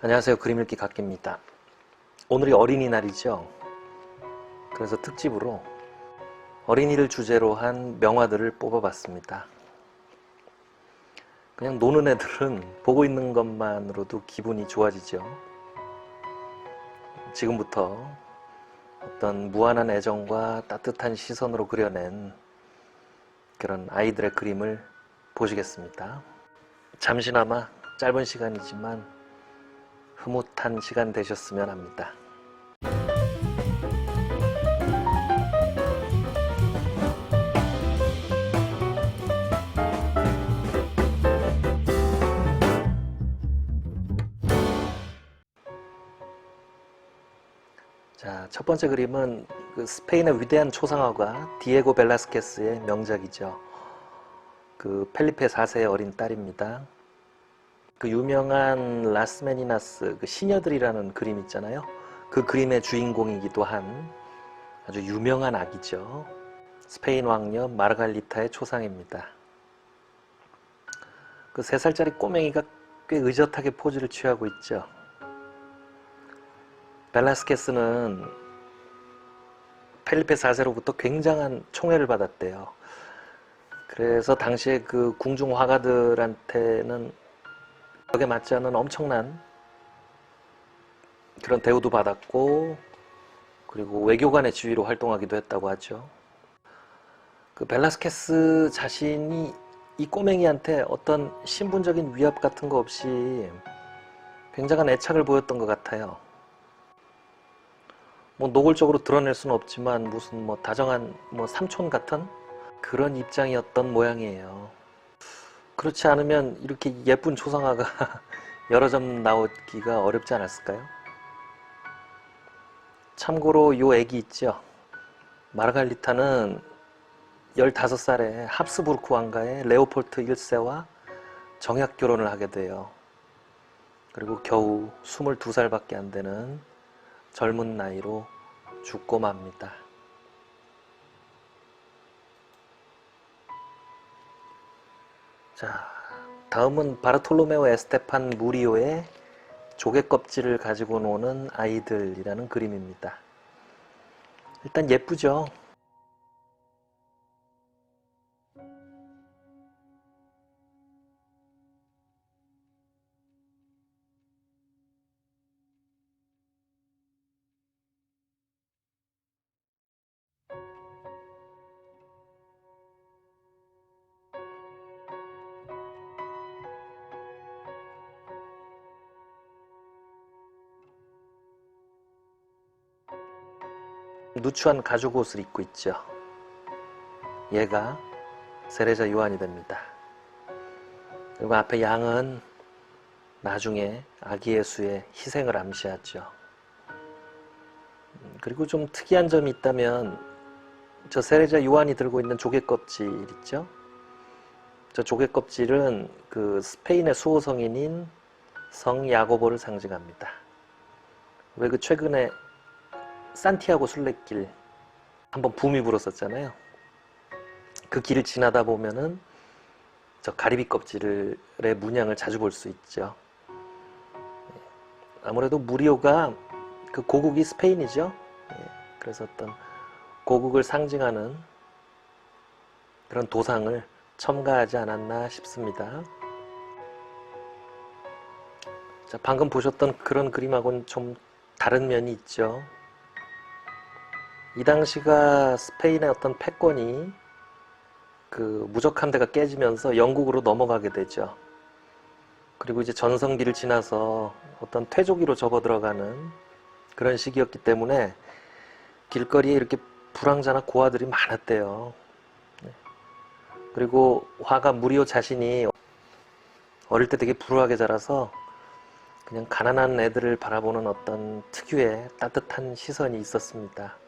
안녕하세요. 그림 읽기 각기입니다. 오늘이 어린이날이죠. 그래서 특집으로 어린이를 주제로 한 명화들을 뽑아봤습니다. 그냥 노는 애들은 보고 있는 것만으로도 기분이 좋아지죠. 지금부터 어떤 무한한 애정과 따뜻한 시선으로 그려낸 그런 아이들의 그림을 보시겠습니다. 잠시나마 짧은 시간이지만 흐뭇한 시간 되셨으면 합니다. 자, 첫 번째 그림은 그 스페인의 위대한 초상화가 디에고 벨라스케스의 명작이죠. 그 펠리페 4세의 어린 딸입니다. 그 유명한 라스메니나스 그 시녀들이라는 그림 있잖아요. 그 그림의 주인공이기도 한 아주 유명한 아기죠. 스페인 왕녀 마르갈리타의 초상입니다. 그 세 살짜리 꼬맹이가 꽤 의젓하게 포즈를 취하고 있죠. 벨라스케스는 펠리페 4세로부터 굉장한 총애를 받았대요. 그래서 당시에 그 궁중 화가들한테는 벽에 맞지 않는 엄청난 그런 대우도 받았고 그리고 외교관의 지위로 활동하기도 했다고 하죠. 그 벨라스케스 자신이 이 꼬맹이한테 어떤 신분적인 위협 같은 거 없이 굉장한 애착을 보였던 것 같아요. 뭐 노골적으로 드러낼 수는 없지만 무슨 뭐 다정한 뭐 삼촌 같은 그런 입장이었던 모양이에요. 그렇지 않으면 이렇게 예쁜 초상화가 여러 점 나오기가 어렵지 않았을까요? 참고로 요 애기 있죠. 마르갈리타는 15살에 합스부르크 왕가의 레오폴트 1세와 정약 결혼을 하게 돼요. 그리고 겨우 22살밖에 안 되는 젊은 나이로 죽고 맙니다. 자, 다음은 바르톨로메오 에스테판 무리오의 조개 껍질을 가지고 노는 아이들이라는 그림입니다. 일단 예쁘죠? 누추한 가죽 옷을 입고 있죠. 얘가 세례자 요한이 됩니다. 그리고 앞에 양은 나중에 아기 예수의 희생을 암시하죠. 음, 그리고 좀 특이한 점이 있다면 저 세례자 요한이 들고 있는 조개 껍질 있죠? 저 조개 껍질은 그 스페인의 수호성인인 성 야고보를 상징합니다. 왜 그 최근에 산티아고 순례길 한번 붐이 불었었잖아요. 그 길을 지나다 보면은 저 가리비 껍질의 문양을 자주 볼 수 있죠. 아무래도 무리오가 그 고국이 스페인이죠. 예, 그래서 어떤 고국을 상징하는 그런 도상을 첨가하지 않았나 싶습니다. 자, 방금 보셨던 그런 그림하고는 좀 다른 면이 있죠. 이 당시가 스페인의 어떤 패권이 그 무적 함 대가 깨지면서 영국으로 넘어가게 되죠. 그리고 이제 전성기를 지나서 어떤 퇴조기로 접어들어가는 그런 시기였기 때문에 길거리에 이렇게 불황자나 고아들이 많았대요. 네. 그리고 화가 무리오 자신이 어릴 때 되게 불우하게 자라서 그냥 가난한 애들을 바라보는 어떤 특유의 따뜻한 시선이 있었습니다.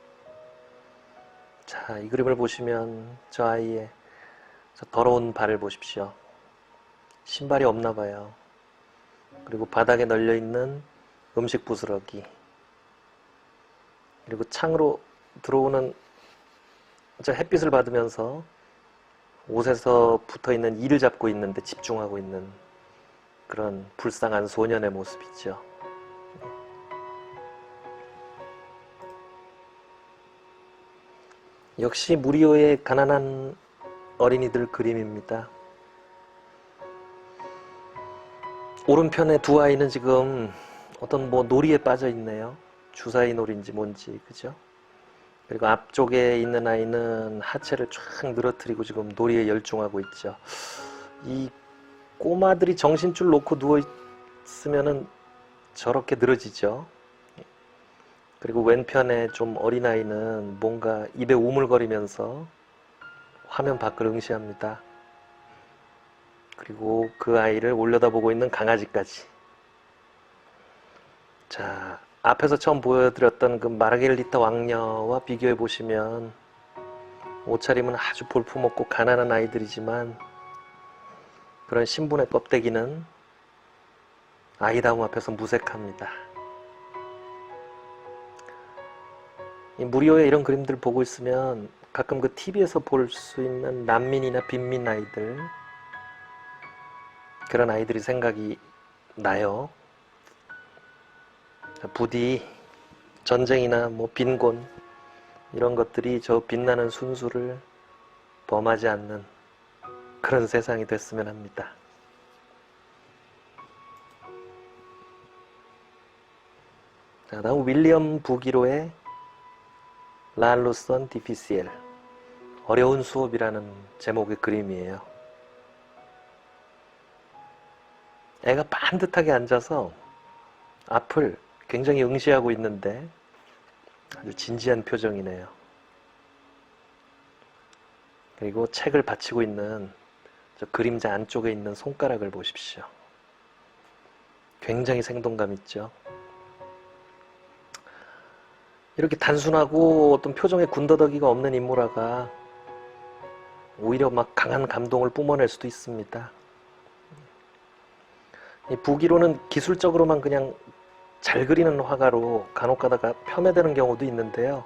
자, 이 그림을 보시면 저 아이의 저 더러운 발을 보십시오. 신발이 없나 봐요. 그리고 바닥에 널려 있는 음식 부스러기. 그리고 창으로 들어오는 저 햇빛을 받으면서 옷에서 붙어 있는 이를 잡고 있는데 집중하고 있는 그런 불쌍한 소년의 모습이죠. 역시 무리오의 가난한 어린이들 그림입니다. 오른편에 두 아이는 지금 어떤 뭐 놀이에 빠져 있네요. 주사위 놀이인지 뭔지 그죠? 그리고 앞쪽에 있는 아이는 하체를 쫙 늘어뜨리고 지금 놀이에 열중하고 있죠. 이 꼬마들이 정신줄 놓고 누워 있으면은 저렇게 늘어지죠. 그리고 왼편에 좀 어린아이는 뭔가 입에 우물거리면서 화면 밖을 응시합니다. 그리고 그 아이를 올려다보고 있는 강아지까지. 자, 앞에서 처음 보여드렸던 그 마르게리타 왕녀와 비교해 보시면 옷차림은 아주 볼품없고 가난한 아이들이지만 그런 신분의 껍데기는 아이다움 앞에서 무색합니다. 무리오의 이런 그림들 보고 있으면 가끔 그 TV에서 볼 수 있는 난민이나 빈민 아이들 그런 아이들이 생각이 나요. 부디 전쟁이나 뭐 빈곤 이런 것들이 저 빛나는 순수를 범하지 않는 그런 세상이 됐으면 합니다. 자, 다음 윌리엄 부기로의 랄루선 디피시엘 어려운 수업이라는 제목의 그림이에요. 애가 반듯하게 앉아서 앞을 굉장히 응시하고 있는데 아주 진지한 표정이네요. 그리고 책을 받치고 있는 저 그림자 안쪽에 있는 손가락을 보십시오. 굉장히 생동감 있죠. 이렇게 단순하고 어떤 표정에 군더더기가 없는 인물화가 오히려 막 강한 감동을 뿜어낼 수도 있습니다. 이 부기로는 기술적으로만 그냥 잘 그리는 화가로 간혹 가다가 폄훼되는 경우도 있는데요.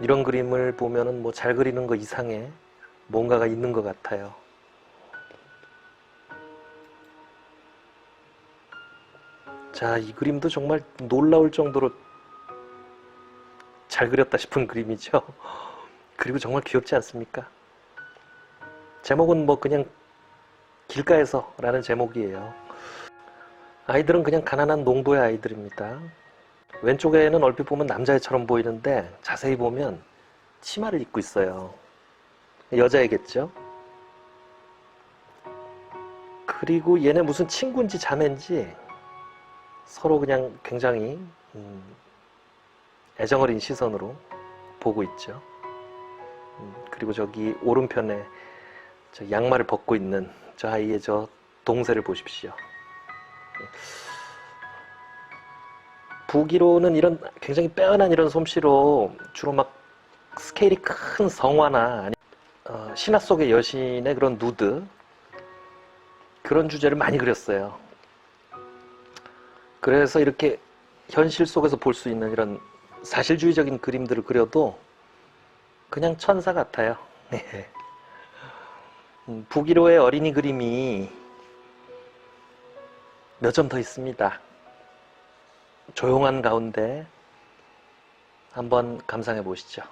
이런 그림을 보면은 뭐 잘 그리는 거 이상의 뭔가가 있는 것 같아요. 자, 이 그림도 정말 놀라울 정도로 잘 그렸다 싶은 그림이죠. 그리고 정말 귀엽지 않습니까? 제목은 뭐 그냥 길가에서 라는 제목이에요. 아이들은 그냥 가난한 농부의 아이들입니다. 왼쪽에는 얼핏 보면 남자애처럼 보이는데 자세히 보면 치마를 입고 있어요. 여자애겠죠? 그리고 얘네 무슨 친구인지 자매인지 서로 그냥 굉장히 음, 애정 어린 시선으로 보고 있죠. 음, 그리고 저기 오른편에 저 양말을 벗고 있는 저 아이의 저 동세를 보십시오. 부기로는 이런 굉장히 빼어난 이런 솜씨로 주로 막 스케일이 큰 성화나 아니, 어, 신화 속의 여신의 그런 누드 그런 주제를 많이 그렸어요. 그래서 이렇게 현실 속에서 볼 수 있는 이런 사실주의적인 그림들을 그려도 그냥 천사 같아요. 네. 음, 부기로의 어린이 그림이 몇 점 더 있습니다. 조용한 가운데 한번 감상해 보시죠.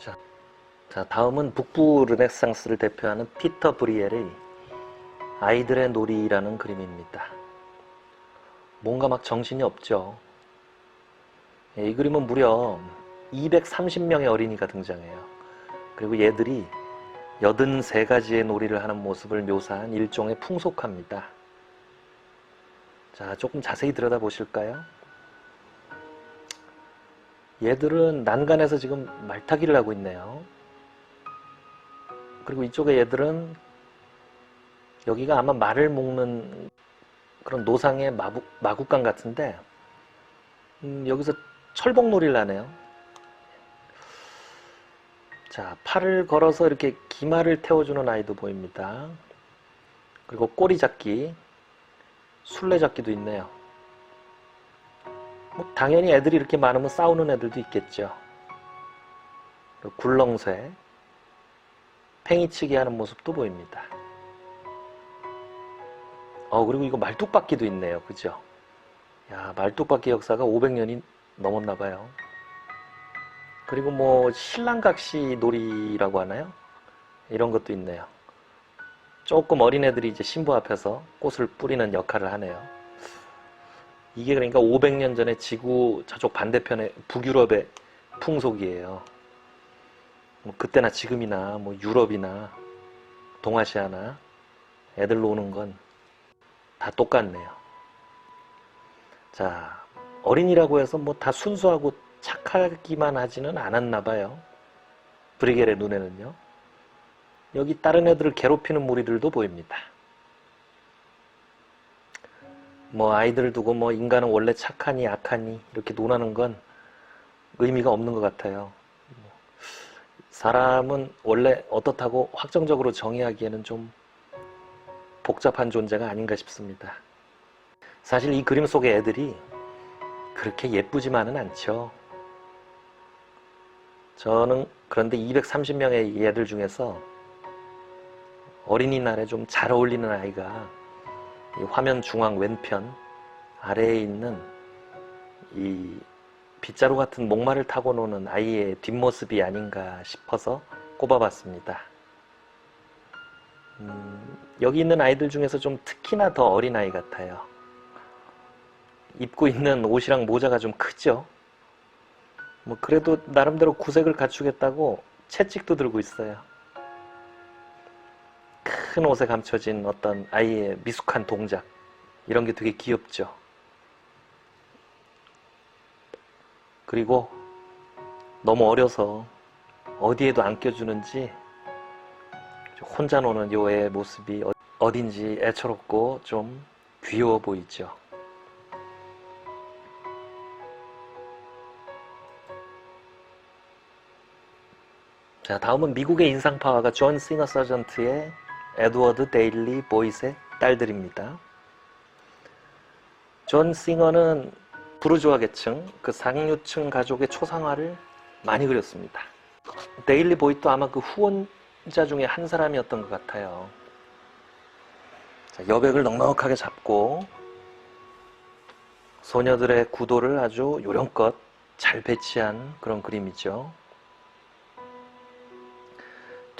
자, 자, 다음은 북부 르네상스를 대표하는 피터 브리엘의 아이들의 놀이라는 그림입니다. 뭔가 막 정신이 없죠. 예, 이 그림은 무려 230명의 어린이가 등장해요. 그리고 얘들이 83가지의 놀이를 하는 모습을 묘사한 일종의 풍속화입니다. 자, 조금 자세히 들여다 보실까요? 얘들은 난간에서 지금 말타기를 하고 있네요. 그리고 이쪽에 얘들은 여기가 아마 말을 먹는 그런 노상의 마구, 마구간 같은데 음, 여기서 철봉놀이를 하네요. 자, 팔을 걸어서 이렇게 기마를 태워주는 아이도 보입니다. 그리고 꼬리 잡기, 술래 잡기도 있네요. 뭐 당연히 애들이 이렇게 많으면 싸우는 애들도 있겠죠. 그리고 굴렁쇠, 팽이치기 하는 모습도 보입니다. 어, 그리고 이거 말뚝박기도 있네요. 그죠? 야, 말뚝박기 역사가 500년이 넘었나 봐요. 그리고 뭐 신랑각시 놀이라고 하나요? 이런 것도 있네요. 조금 어린애들이 이제 신부 앞에서 꽃을 뿌리는 역할을 하네요. 이게 그러니까 500년 전에 지구 저쪽 반대편의 북유럽의 풍속이에요. 뭐 그때나 지금이나 뭐 유럽이나 동아시아나 애들 노는 건 다 똑같네요. 자, 어린이라고 해서 뭐 다 순수하고 착하기만 하지는 않았나 봐요. 브리겔의 눈에는요. 여기 다른 애들을 괴롭히는 무리들도 보입니다. 뭐 아이들 두고 뭐 인간은 원래 착하니 악하니 이렇게 논하는 건 의미가 없는 것 같아요. 사람은 원래 어떻다고 확정적으로 정의하기에는 좀 복잡한 존재가 아닌가 싶습니다. 사실 이 그림 속의 애들이 그렇게 예쁘지만은 않죠. 저는 그런데 230명의 애들 중에서 어린이날에 좀 잘 어울리는 아이가 이 화면 중앙 왼편 아래에 있는 이 빗자루 같은 목마를 타고 노는 아이의 뒷모습이 아닌가 싶어서 꼽아봤습니다. 음, 여기 있는 아이들 중에서 좀 특히나 더 어린 아이 같아요. 입고 있는 옷이랑 모자가 좀 크죠? 뭐 그래도 나름대로 구색을 갖추겠다고 채찍도 들고 있어요. 큰 옷에 감춰진 어떤 아이의 미숙한 동작 이런 게 되게 귀엽죠. 그리고 너무 어려서 어디에도 안 껴주는지 혼자 노는 요 애의 모습이 어- 어딘지 애처롭고 좀 귀여워 보이죠. 자, 다음은 미국의 인상파화가 존 싱어 서전트의 에드워드 데일리 보이스의 딸들입니다. 존 싱어는 부르주아 계층, 그 상류층 가족의 초상화를 많이 그렸습니다. 데일리 보이도 아마 그 후원자 중에 한 사람이었던 것 같아요. 자, 여백을 넉넉하게 잡고 소녀들의 구도를 아주 요령껏 잘 배치한 그런 그림이죠.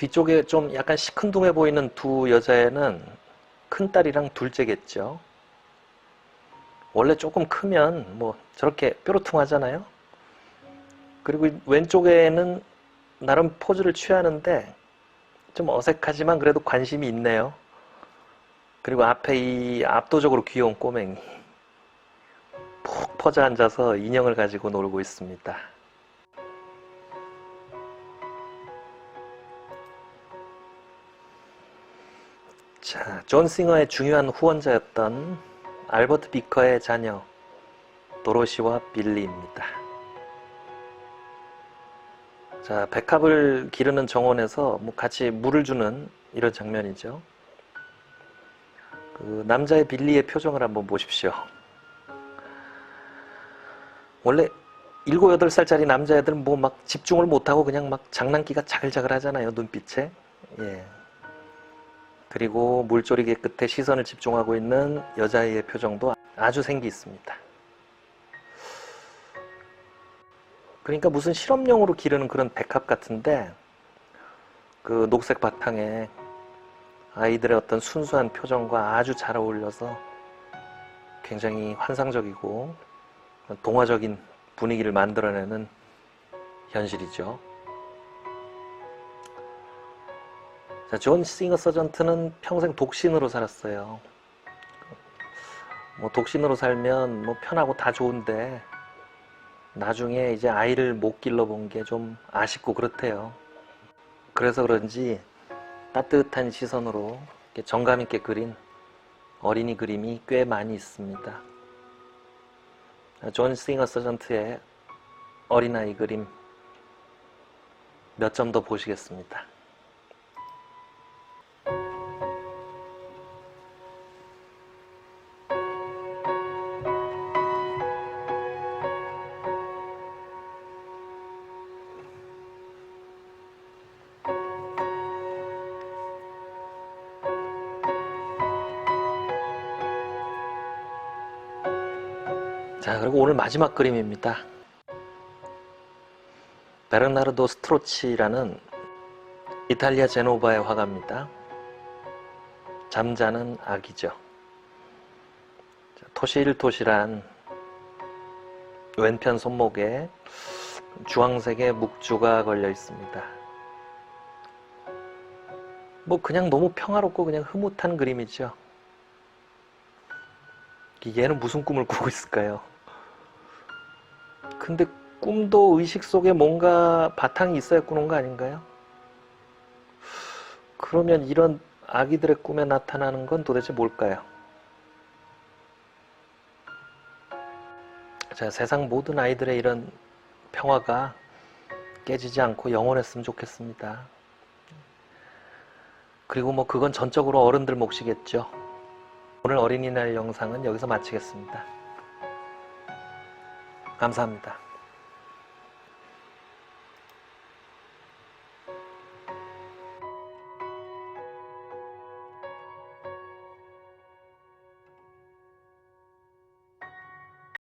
뒤쪽에 좀 약간 시큰둥해 보이는 두 여자애는 큰딸이랑 둘째겠죠. 원래 조금 크면 뭐 저렇게 뾰루퉁하잖아요. 그리고 이 왼쪽에는 나름 포즈를 취하는데 좀 어색하지만 그래도 관심이 있네요. 그리고 앞에 이 압도적으로 귀여운 꼬맹이 푹 퍼져 앉아서 인형을 가지고 놀고 있습니다. 자, 존 싱어의 중요한 후원자였던 알버트 비커의 자녀 도로시와 빌리입니다. 자, 백합을 기르는 정원에서 뭐 같이 물을 주는 이런 장면이죠. 그 남자의 빌리의 표정을 한번 보십시오. 원래 7, 8살짜리 남자애들은 뭐 막 집중을 못하고 그냥 막 장난기가 자글자글 하잖아요, 눈빛에. 예. 그리고 물조리개 끝에 시선을 집중하고 있는 여자아이의 표정도 아주 생기 있습니다. 그러니까 무슨 실험용으로 기르는 그런 백합 같은데 그 녹색 바탕에 아이들의 어떤 순수한 표정과 아주 잘 어울려서 굉장히 환상적이고 동화적인 분위기를 만들어내는 현실이죠. 자, 존 싱어 서전트는 평생 독신으로 살았어요. 뭐 독신으로 살면 뭐 편하고 다 좋은데 나중에 이제 아이를 못 길러본 게 좀 아쉽고 그렇대요. 그래서 그런지 따뜻한 시선으로 정감 있게 그린 어린이 그림이 꽤 많이 있습니다. 존 싱어 서전트의 어린아이 그림 몇 점 더 보시겠습니다. 자, 그리고 오늘 마지막 그림입니다. 베르나르도 스트로치라는 이탈리아 제노바의 화가입니다. 잠자는 아기죠. 자, 토실토실한 왼편 손목에 주황색의 묵주가 걸려 있습니다. 뭐 그냥 너무 평화롭고 그냥 흐뭇한 그림이죠. 얘는 무슨 꿈을 꾸고 있을까요? 근데 꿈도 의식 속에 뭔가 바탕이 있어야 꾸는 거 아닌가요? 그러면 이런 아기들의 꿈에 나타나는 건 도대체 뭘까요? 자, 세상 모든 아이들의 이런 평화가 깨지지 않고 영원했으면 좋겠습니다. 그리고 뭐 그건 전적으로 어른들 몫이겠죠. 오늘 어린이날 영상은 여기서 마치겠습니다. 감사합니다.